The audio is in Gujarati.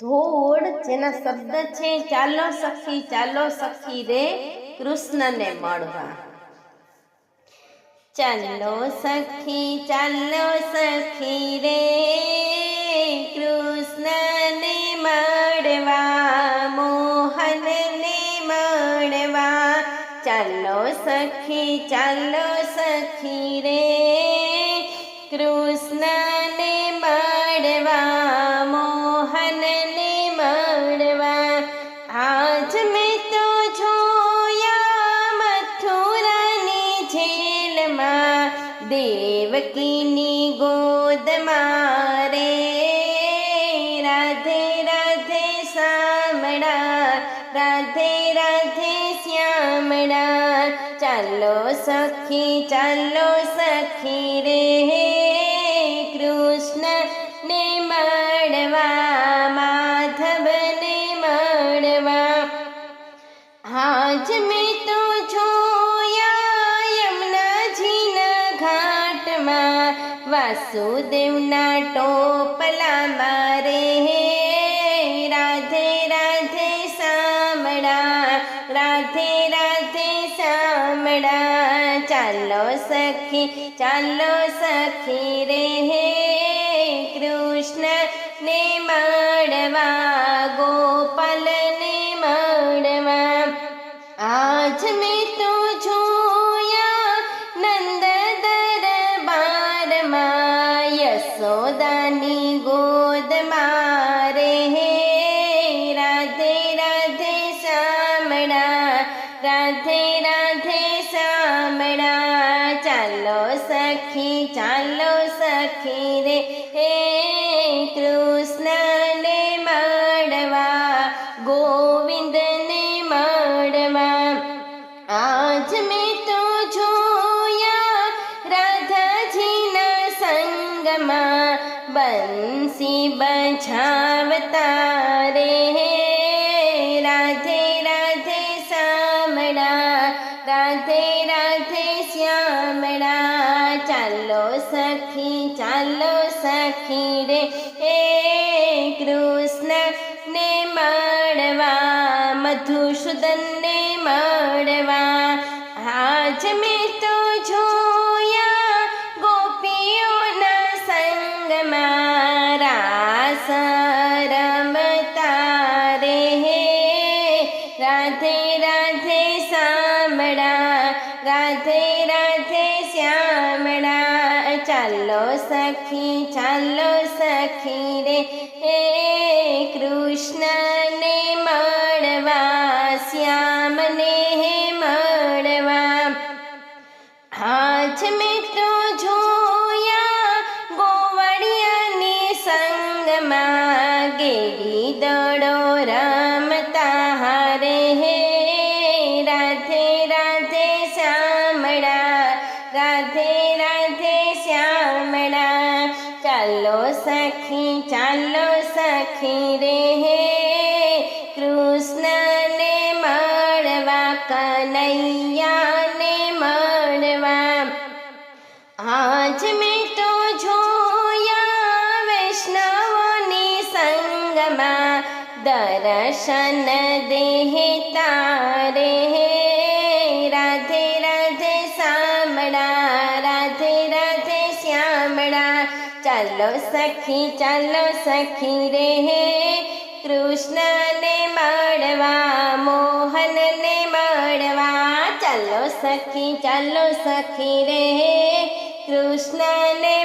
ધોળ જેના શબ્દ છે, ચાલો સખી ચાલો સખી રે કૃષ્ણને મળવા. ચાલો સખી ચાલો સખી રે કૃષ્ણને મળવા, મોહનને મળવા. ચાલો સખી ચાલો સખી રે દેવકીની ગોદમાં રે રાધે રાધે સામડા રાધે રાધે શ્યામડા ચાલો સખી ચાલો સખી રે કૃષ્ણ ને મળવા માધવને મળવા હાજ મેં વાસુદેવના ટોપલા મારે હે. રાધે રાધે સામડા રાધે રાધે સામડા ચાલો સખી ચાલો સખી રે કૃષ્ણ ને મળવા ગોપાલને સખી ચાલો સખી રે હે કૃષ્ણને મળવા ગોવિંદને મળવા આજ મેં તો જોયા રાધાજીના સંગમાં બંસી બજાવતા રે ચાલો સખી ચાલો સખી રે. હે કૃષ્ણ ને મળવા, મધુસૂદનને મળવા. આજ મેં તો જોયા ગોપીઓના સંગમાં રાસ રમતા રે રાધે રાધે સામડા રાધે રાધે ચાલો સખી ચાલો સખી રે. હે કૃષ્ણને મળવા, શ્યામને મળવા. આજ મેં જોયા, ગોવળિયાની સંગમાં ગેડી દડો રમતા હારે. હે રાધે રાધે રાધે રાધે સખી ચાલો સખી રે હે કૃષ્ણને મળવા કનૈયાને મળવા આજ મેં તો જોયા વૈષ્ણવોની સંગમાં દર્શન દેહ તારે હે રાધે રાધે ચાલો સખી ચાલો સખી રે. કૃષ્ણને મળવા મોહનને મળવા ચાલો સખી ચાલો સખી રે. કૃષ્ણને